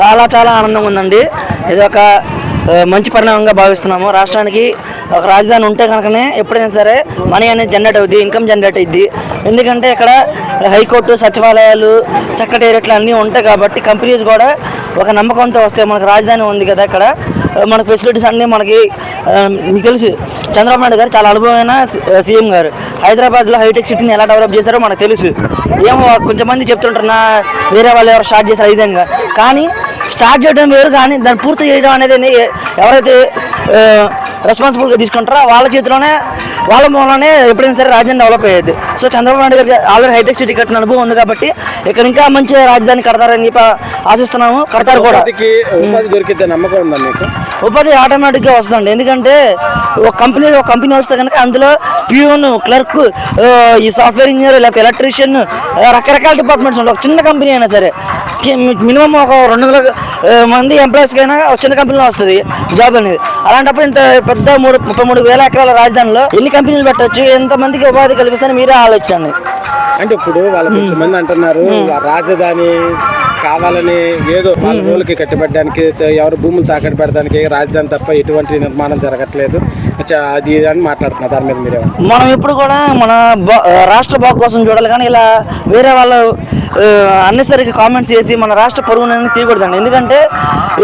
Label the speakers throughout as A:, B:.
A: చాలా చాలా ఆనందంగా ఉందండి. ఇది ఒక మంచి పరిణామంగా భావిస్తున్నాము. రాష్ట్రానికి ఒక రాజధాని ఉంటే కనుకనే ఎప్పుడైనా సరే మనీ అనేది జనరేట్ అవుద్ది ఇన్కమ్ జనరేట్ అయింది ఎందుకంటే ఇక్కడ హైకోర్టు సచివాలయాలు సెక్రటేరియట్లు అన్నీ ఉంటాయి కాబట్టి కంపెనీస్ కూడా ఒక నమ్మకంతో వస్తాయి మనకు రాజధాని ఉంది కదా ఇక్కడ. మన ఫెసిలిటీస్ అన్నీ మనకి మీకు తెలుసు. చంద్రబాబు నాయుడు గారు చాలా అనుభవమైన సీఎం గారు. హైదరాబాద్లో హైటెక్ సిటీని ఎలా డెవలప్ చేశారో మనకు తెలుసు. ఏమో కొంచెం మంది చెప్తుంటారు నా వేరే వాళ్ళు ఎవరు స్టార్ట్ చేశారు ఈ విధంగా. కానీ స్టార్ట్ చేయడం వేరు కానీ దాన్ని పూర్తి చేయడం అనేది ఎవరైతే రెస్పాన్సిబుల్గా తీసుకుంటారో వాళ్ళ చేతిలోనే వాళ్ళ మూలనే ఎప్పుడైనా సరే రాజధాని డెవలప్ అయ్యేది. సో చంద్రబాబు నాయుడు గారికి ఆల్రెడీ హైటెక్ సిటీ కట్టిన అనుభవం ఉంది కాబట్టి ఇక్కడ ఇంకా మంచి రాజధాని కడతారని ఆశిస్తున్నాము. కడతారు కూడా.
B: ఉపాధి దొరికితే నమ్మకం ఉందా మీకు?
A: ఉపాధి ఆటోమేటిక్గా వస్తుంది ఎందుకంటే ఒక కంపెనీ ఒక కంపెనీ వస్తే కనుక అందులో ప్యూన్ క్లర్క్ ఈ సాఫ్ట్వేర్ ఇంజనీర్ లేకపోతే ఎలక్ట్రీషియన్ రకరకాల డిపార్ట్మెంట్స్ ఉంటాయి. ఒక చిన్న కంపెనీ అయినా సరే. మినిమం ఒక రెండు వందల మంది అయినా ఒక చిన్న కంపెనీలో వస్తుంది జాబ్ అనేది. అలాంటప్పుడు ఇంత పెద్ద మూడు ముప్పై మూడు వేల ఎకరాల రాజధానిలో ఎన్ని కంపెనీలు పెట్టవచ్చు ఎంతమందికి ఉపాధి కల్పిస్తారని మీరే ఆలోచించండి.
B: అంటే ఇప్పుడు వాళ్ళు కొంచెం మంది అంటున్నారు రాజధాని కావాలని ఏదో వాళ్ళ రోజులకి కట్టిపెట్టడానికి ఎవరు భూములు తాకట్టు పెట్టడానికి రాజధాని తప్ప ఎటువంటి నిర్మాణం జరగట్లేదు. అది అని మాట్లాడుతున్నారు దాని మీద మీరే
A: మనం ఎప్పుడు కూడా మన రాష్ట్ర బాగు కోసం చూడాలి కానీ ఇలా వేరే వాళ్ళు అన్నెసరికి కామెంట్స్ చేసి మన రాష్ట్ర పరుగునని తీయకూడదండి. ఎందుకంటే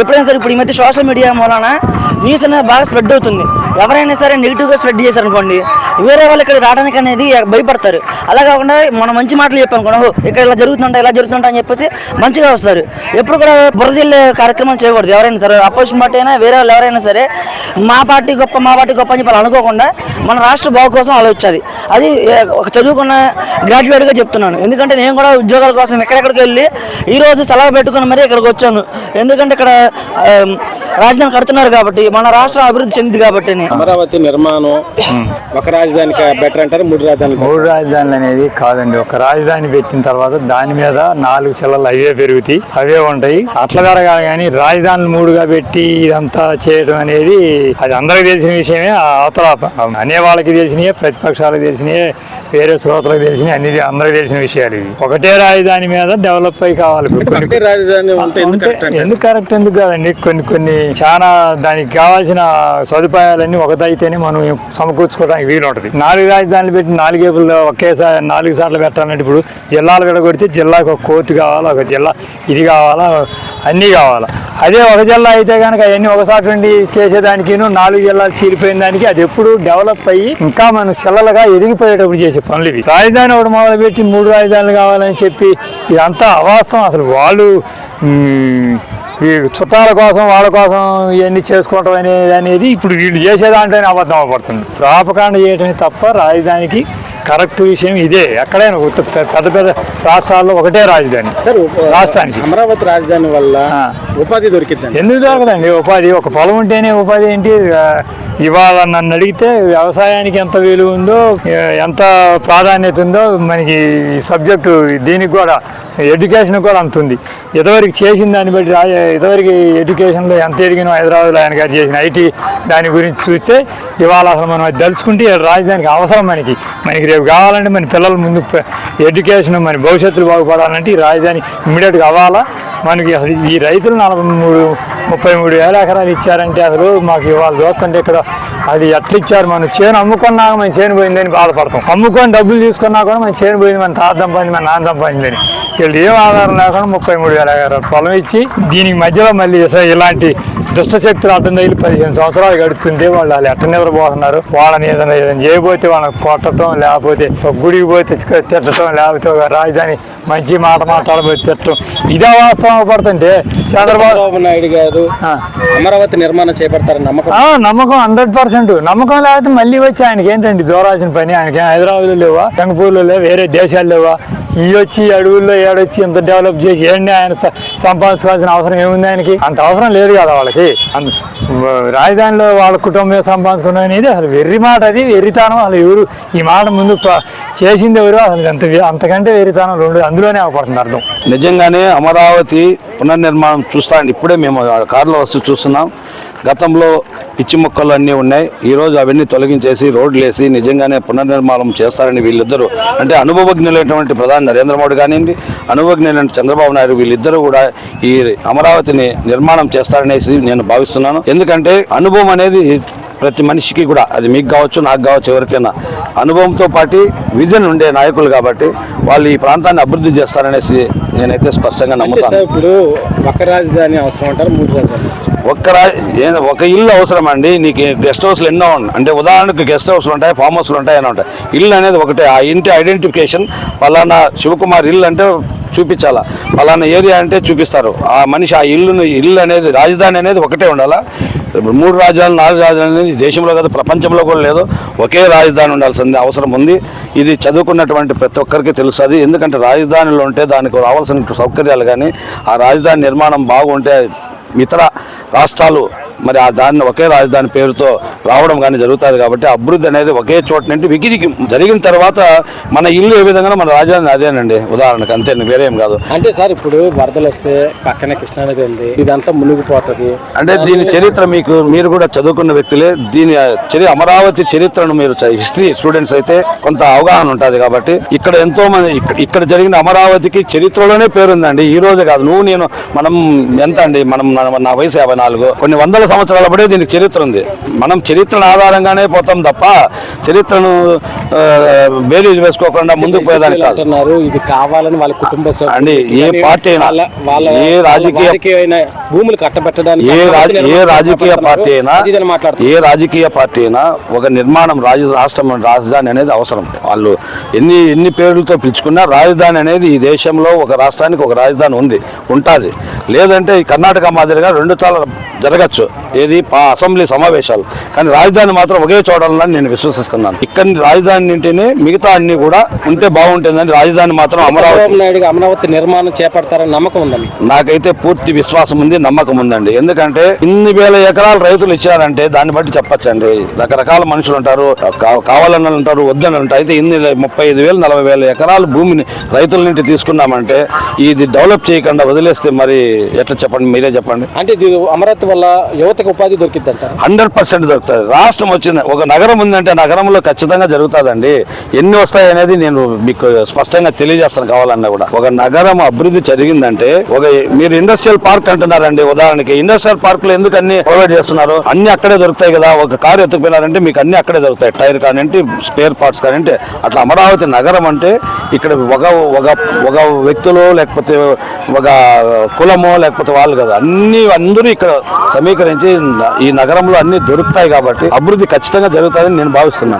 A: ఎప్పుడైనా సరే ఇప్పుడు ఈ మధ్య సోషల్ మీడియా మూలన న్యూస్ అనేది బాగా స్ప్రెడ్ అవుతుంది. ఎవరైనా సరే నెగిటివ్గా స్ప్రెడ్ చేశారనుకోండి వేరే వాళ్ళు ఇక్కడ రావడానికి అనేది భయపడతారు. అలా కాకుండా మనం మంచి మాటలు చెప్పాం కూడా ఇక్కడ ఇలా జరుగుతుంటా ఇలా జరుగుతుంటా అని చెప్పేసి మంచిగా వస్తారు. ఎప్పుడు కూడా బుర్ర కార్యక్రమం చేయకూడదు ఎవరైనా సరే. అపోజిషన్ పార్టీ అయినా వేరే వాళ్ళు ఎవరైనా సరే మా పార్టీ గొప్ప మా పార్టీ గొప్ప అని చెప్పి అనుకోకుండా మన రాష్ట్ర బాగు కోసం ఆలోచించాలి. అది ఒక చదువుకున్న గ్రాడ్యుయేట్గా చెప్తున్నాను. ఎందుకంటే నేను కూడా ఉద్యోగాల కోసం ఎక్కడెక్కడికి వెళ్ళి ఈరోజు సెలవు పెట్టుకుని మరీ ఇక్కడికి వచ్చాను. ఎందుకంటే ఇక్కడ రాజధాని కడుతున్నారు కాబట్టి మన రాష్ట్రం అభివృద్ధి చెందింది కాబట్టి
B: అమరావతి నిర్మాణం ఒక రాజధానికి బెటర్ అంటారు మూడు రాజధానులు
C: మూడు రాజధానులు అనేది కాదండి. ఒక రాజధాని పెట్టిన తర్వాత దాని మీద నాలుగు చెల్లలు అవే పెరుగుతాయి అవే ఉంటాయి. అట్లా జరగాలి కానీ రాజధానులు మూడుగా పెట్టి ఇదంతా చేయడం అనేది అది అందరికి తెలిసిన విషయమే ఆ అవతల అనే వాళ్ళకి తెలిసినయే ప్రతిపక్షాలకు తెలిసినయే వేరే శ్రోతలకు తెలిసినవి అన్ని అందరికి తెలిసిన విషయాలు ఇవి. ఒకటే రాజధాని మీద డెవలప్ అయి కావాలి.
B: రాజధాని? ఎందుకు
C: కరెక్ట్ ఎందుకు కాదండి? కొన్ని కొన్ని చాలా దానికి కావాల్సిన సదుపాయాలన్నీ ఒకటైతేనే మనం సమకూర్చుకోవడానికి వీలు ఉంటుంది. నాలుగు రాజధానులు పెట్టి నాలుగేపులు ఒకేసారి నాలుగు సార్లు పెట్టాలంటే ఇప్పుడు జిల్లాలు విడగొడితే జిల్లాకు ఒక కోర్టు కావాలా ఒక జిల్లా ఇది కావాలా అన్నీ కావాలా. అదే ఒక జిల్లా అయితే కనుక అవన్నీ ఒకసారి నుండి చేసేదానికి నాలుగు జిల్లాలు చీలిపోయిన దానికి అది ఎప్పుడు డెవలప్ అయ్యి ఇంకా మనం చిల్లలుగా ఎదిగిపోయేటప్పుడు చేసే పనులు ఇవి. రాజధాని ఒకటి మొదలుపెట్టి మూడు రాజధానులు కావాలని చెప్పి ఇదంతా అవాస్తవం. అసలు వాళ్ళు ఈ చుట్టాల కోసం వాళ్ళ కోసం ఇవన్నీ చేసుకోవటం అనేది అనేది ఇప్పుడు వీళ్ళు చేసేదాంట్లోనే అబద్ధం అవబడుతుంది ప్రాపకాండ చేయటమే తప్ప రాజధానికి కరెక్ట్ విషయం ఇదే. ఎక్కడైనా ఉత్త- పెద్ద పెద్ద రాష్ట్రాల్లో ఒకటే రాజధాని.
B: సార్
C: రాష్ట్రానికి.
B: అమరావతి రాజధాని వల్ల. ఉపాధి దొరికిద్దండి.
C: ఎందుకు దొరకదండి? ఉపాధి ఒక పొలం ఉంటేనే ఉపాధి ఏంటి? ఇవాళ నన్ను అడిగితే వ్యవసాయానికి ఎంత విలువ ఉందో ఎంత ప్రాధాన్యత ఉందో మనకి సబ్జెక్టు దీనికి కూడా ఎడ్యుకేషన్ కూడా అంత ఉంది. ఇదివరకు చేసిన దాన్ని బట్టి ఇదివరకు ఎడ్యుకేషన్లో ఎంత ఎదిగినో హైదరాబాద్లో ఆయన గారు చేసిన ఐటీ దాని గురించి చూస్తే ఇవాళ అసలు మనం అది తెలుసుకుంటే రాజధానికి అవసరం మనకి. మనకి రేపు కావాలంటే మన పిల్లల ముందు ఎడ్యుకేషన్ మన భవిష్యత్తులు బాగుపడాలంటే ఈ రాజధాని ఇమ్మీడియట్గా అవ్వాలా? మనకి అసలు ఈ రైతులు నలభై మూడు ముప్పై మూడు వేల ఎకరాలు ఇచ్చారంటే అసలు మాకు ఇవాళ చూస్తుంటే ఇక్కడ అది ఎట్లా ఇచ్చారు? మనం చేను అమ్ముకున్నాక మన చేను పోయిందని బాధపడతాం. అమ్ముకొని డబ్బులు తీసుకున్నా కూడా మన చేను పోయింది మన తాత సంపాదించి మన నాన్న సంపాదించిందని. వీళ్ళు ఏం ఆధారం లేకుండా ముప్పై మూడు వేల ఎకరాలు పొలం ఇచ్చి దీనికి మధ్యలో మళ్ళీ ఇలాంటి దుష్ట శక్తులు అడ్డం తగిలి పదిహేను సంవత్సరాలు గడుపుతుంటే వాళ్ళు వాళ్ళు ఎట్ట నిద్రపోతున్నారు? వాళ్ళని ఏదైనా ఏదైనా చేయబోతే వాళ్ళని కొట్టడం లేకపోతే ఒక గుడికి పోతే తిట్టడం లేకపోతే ఒక రాజధాని మంచి మాట మాట్లాడబోతే తిట్టడం. ఇదే వాస్తవం పడుతుంటే చంద్రబాబు
B: నాయుడు గారు. అమరావతి నిర్మాణం చేపడతారని నమ్మకం.
C: ఆ, నమ్మకం హండ్రెడ్ పర్సెంట్. నమ్మకం లేకపోతే మళ్ళీ వచ్చి ఆయనకి ఏంటండి? దూరాల్సిన పని? ఆయనకి హైదరాబాద్లో లేవా? సింగపూర్లో లేవా? వేరే దేశాలు లేవా? ఈ వచ్చి అడవుల్లో ఏడొచ్చి ఇంత డెవలప్ చేసి ఏంటి ఆయన సంపాదించుకోవాల్సిన అవసరం ఏముంది ఆయనకి? అంత అవసరం లేదు కదా వాళ్ళకి. రాజధానిలో వాళ్ళ కుటుంబం సంపాదించుకున్నాం అనేది అసలు వెర్రి మాట అది వెర్రితనం. అసలు ఎవరు ఈ మాట ముందు చేసింది ఎవరు? అసలు అంత అంతకంటే వెర్రితనం రెండు అందులోనే అవపడుతుంది అర్థం.
D: నిజంగానే అమరావతి పునర్నిర్మాణం చూస్తా ఇప్పుడే మేము కారులో వస్తూ చూస్తున్నాం. గతంలో పిచ్చి మొక్కలు అన్నీ ఉన్నాయి. ఈ రోజు అవన్నీ తొలగించేసి రోడ్లు వేసి నిజంగానే పునర్నిర్మాణం చేస్తారని వీళ్ళిద్దరూ అంటే అనుభవజ్ఞులైనటువంటి ప్రధాని నరేంద్ర మోడీ కానివ్వండి అనుభవజ్ఞులైన చంద్రబాబు నాయుడు వీళ్ళిద్దరూ కూడా ఈ అమరావతిని నిర్మాణం చేస్తారనేసి నేను భావిస్తున్నాను. ఎందుకంటే అనుభవం అనేది ప్రతి మనిషికి కూడా అది మీకు కావచ్చు నాకు కావచ్చు ఎవరికైనా అనుభవంతో పాటు విజన్ ఉండే నాయకులు కాబట్టి వాళ్ళు ఈ ప్రాంతాన్ని అభివృద్ధి చేస్తారనేసి నేనైతే స్పష్టంగా నమ్ముతాను.
B: ఇప్పుడు ఒక రాజధాని అవసరం అంటారు మూడు రాజధాని.
D: ఒక్క రా ఒక ఇల్లు అవసరం అండి నీకు గెస్ట్ హౌస్లు ఎన్నో ఉన్నాయి అంటే ఉదాహరణకు గెస్ట్ హౌస్లు ఉంటాయి ఫామ్ హౌస్లు ఉంటాయి అని ఉంటాయి. ఇల్లు అనేది ఒకటే ఆ ఇంటి ఐడెంటిఫికేషన్ పలానా శివకుమార్ ఇల్లు అంటే చూపించాలా పలానా ఏరియా అంటే చూపిస్తారు. ఆ మనిషి ఆ ఇల్లును ఇల్లు అనేది రాజధాని అనేది ఒకటే ఉండాలా. మూడు రాజ్యాలు నాలుగు రాజ్యాలు అనేది దేశంలో కాదు ప్రపంచంలో కూడా లేదు ఒకే రాజధాని ఉండాల్సింది అవసరం ఉంది. ఇది చదువుకున్నటువంటి ప్రతి ఒక్కరికి తెలుస్తుంది ఎందుకంటే రాజధానిలో ఉంటే దానికి రావాల్సిన సౌకర్యాలు కానీ ఆ రాజధాని నిర్మాణం బాగుంటే ఇతర రాష్ట్రాలు మరి ఆ దాన్ని ఒకే రాజధాని పేరుతో రావడం కానీ జరుగుతుంది కాబట్టి అభివృద్ధి అనేది ఒకే చోట నుండి విగిరికి జరిగిన తర్వాత మన ఇల్లు ఏ విధంగా మన రాజధాని అదేనండి. ఉదాహరణకు అంతే వేరే కాదు.
B: అంటే సార్ ఇప్పుడు వరదలు వస్తే పక్కనే కృష్ణానది ఉంది ఇదంతా మునిగిపోతుంది.
D: అంటే దీని చరిత్ర మీకు మీరు కూడా చదువుకున్న వ్యక్తులే దీని చరి అమరావతి చరిత్రను మీరు హిస్టరీ స్టూడెంట్స్ అయితే కొంత అవగాహన ఉంటుంది కాబట్టి ఇక్కడ ఎంతో మంది ఇక్కడ జరిగిన అమరావతికి చరిత్రలోనే పేరుందండి. ఈ రోజే కాదు నువ్వు నేను మనం ఎంత అండి? మనం నా- నా వయసు యాభై నాలుగు కొన్ని వందల సంవత్సరాల పడే దీనికి చరిత్ర ఉంది. మనం చరిత్రను ఆధారంగానే పోతాం తప్ప చరిత్రను బేరీజ్ వేసుకోకుండా ముందుకు పోయేదానికి కాదు.
B: ఇది కావాలని వాళ్ళ కుటుంబ
D: అండి, ఏ పార్టీ అయినా,
B: వాళ్ళ
D: ఏ రాజకీయ-
B: భూములు కట్టబెట్టడానికి
D: ఏ ఏ రాజకీయ పార్టీ అయినా ఏ రాజకీయ పార్టీ అయినా ఒక నిర్మాణం రాజ రాష్ట్రం రాజధాని అనేది అవసరం. వాళ్ళు ఎన్ని ఎన్ని పేర్లతో పిలుచుకున్నా రాజధాని అనేది ఈ దేశంలో ఒక రాష్ట్రానికి ఒక రాజధాని ఉంది ఉంటుంది. లేదంటే ఈ కర్ణాటక మాదిరిగా రెండు తాల జరగచ్చు. ఏది? అసెంబ్లీ సమావేశాలు. కానీ రాజధాని మాత్రం ఒకే చూడాలని నేను విశ్వసిస్తున్నాను. ఇక్కడ రాజధాని నుంటినే మిగతా అన్ని కూడా ఉంటే బాగుంటుందని రాజధాని మాత్రం అమరావతి
B: అమరావతి నిర్మాణం చేపడతారని నమ్మకం ఉందా మీకు?
D: నాకైతే పూర్తి విశ్వాసం ఉంది నమ్మకం ఉందండి. ఎందుకంటే ఇన్ని వేల ఎకరాలు రైతులు ఇచ్చారంటే దాన్ని బట్టి చెప్పచ్చండి. రకరకాల మనుషులు ఉంటారు కా- కావాలని ఉంటారు వద్దని ఉంటారు. అయితే ఇన్ని ముప్పై ఐదు వేలు నలభై వేల ఎకరాలు భూమిని రైతుల నుండి తీసుకున్నామంటే ఇది డెవలప్ చేయకుండా వదిలేస్తే మరి ఎట్లా చెప్పండి? మీరే చెప్పండి.
B: అంటే ఇది అమరావతి వల్ల యువతకు ఉపాధి దొరికిద్ది
D: హండ్రెడ్ పర్సెంట్ దొరుకుతుంది. రాష్ట్రం వచ్చింది ఒక నగరం ఉందంటే నగరంలో ఖచ్చితంగా జరుగుతుందండి. ఎన్ని వస్తాయి అనేది నేను మీకు స్పష్టంగా తెలియజేస్తాను కావాలన్నా కూడా. ఒక నగరం అభివృద్ధి జరిగిందంటే ఒక మీరు ఇండస్ట్రియల్ పార్క్ అంటున్నారండి ఉదాహరణకి ఇండస్ట్రియల్ పార్క్లో ఎందుకు అన్ని ప్రొవైడ్ చేస్తున్నారు? అన్ని అక్కడే దొరుకుతాయి కదా ఒక కారు ఎత్తుకుపోయినారంటే మీకు అన్ని అక్కడే దొరుకుతాయి. టైర్ కానివ్వండి స్పేర్ పార్ట్స్ కానివ్వండి అట్లా అమరావతి నగరం అంటే ఇక్కడ ఒక ఒక ఒక వ్యక్తులు లేకపోతే ఒక కులమో లేకపోతే వాళ్ళు కదా. అన్ని అందరూ ఇక్కడ సమీకరించి ఈ నగరంలో అన్ని దొరుకుతాయి కాబట్టి అభివృద్ధి ఖచ్చితంగా జరుగుతుందని నేను భావిస్తున్నాను.